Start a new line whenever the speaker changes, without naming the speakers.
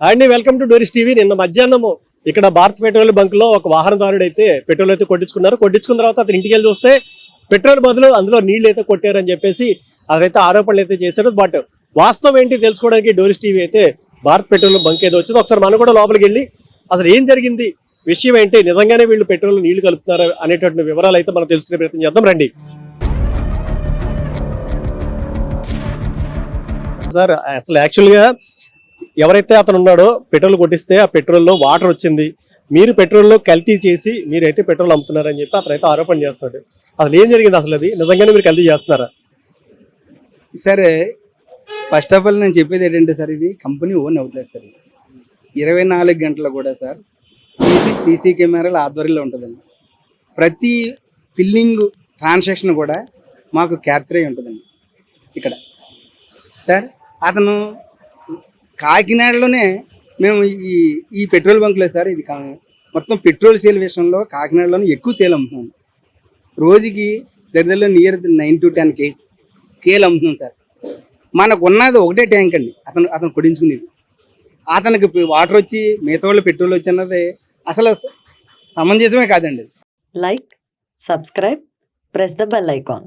అండి welcome to Doris TV. నిన్న మధ్యాహ్నము ఇక్కడ భారత్ పెట్రోల్ బంక్లో ఒక వాహనదారుడు అయితే పెట్రోల్ అయితే కొట్టించుకున్నారు. కొట్టించుకున్న తర్వాత అతను ఇంటికి వెళ్ళి చూస్తే పెట్రోల్ బదులు అందులో నీళ్ళు అయితే కొట్టారని చెప్పేసి అదైతే ఆరోపణలు అయితే చేశాడు బట్ వాస్తవం ఏంటి తెలుసుకోవడానికి డోరిస్ టీవీ అయితే భారత్ పెట్రోల్ బంక్ ఏదో వచ్చింది ఒకసారి మనం కూడా లోపలికి వెళ్ళి అసలు ఏం జరిగింది? విషయం ఏంటి? నిజంగానే వీళ్ళు పెట్రోల్ నీళ్ళు కలుపుతున్నారు అనేటువంటి వివరాలు అయితే మనం తెలుసుకునే ప్రయత్నం చేద్దాం. రండి. సార్ అసలు యాక్చువల్గా ఎవరైతే అతను ఉన్నాడో పెట్రోల్ కొట్టిస్తే ఆ పెట్రోల్లో వాటర్ వచ్చింది మీరు పెట్రోల్లో కల్తీ చేసి మీరైతే పెట్రోల్ అమ్ముతున్నారని చెప్పి అతనైతే ఆరోపణ చేస్తున్నాడు అసలు ఏం జరిగింది అసలు అది? నిజంగానే మీరు కల్తీ చేస్తున్నారా?
సరే ఫస్ట్ ఆఫ్ ఆల్ నేను చెప్పేది ఏంటంటే సార్ ఇది కంపెనీ ఓన్ అవుట్లెట్ సార్ ఇరవై నాలుగు గంటలు కూడా సార్ సీసీ సీసీ కెమెరాలు ఆధ్వర్యంలో ఉంటుందండి. ప్రతి ఫిల్లింగ్ ట్రాన్సాక్షన్ కూడా మాకు క్యాప్చర్ అయి ఉంటుందండి. ఇక్కడ. సార్ అతను కాకినాడలోనే మేము ఈ ఈ పెట్రోల్ బంక్లో సార్ ఇది కా- మొత్తం పెట్రోల్ సేల్ విషయంలో కాకినాడలోనే ఎక్కువ సేల్ అమ్ముతున్నాం. రోజుకి దగ్గరలో near nine to ten K కేలు అమ్ముతున్నాం సార్. మనకు ఉన్నది ఒకటే ట్యాంక్ అండి అతను అతను కొడించుకునేది. అతనికి వాటర్ వచ్చి మిగతా వాళ్ళు పెట్రోల్ వచ్చి అన్నది అసలు సమంజసమే కాదండి.
Like subscribe press the bell icon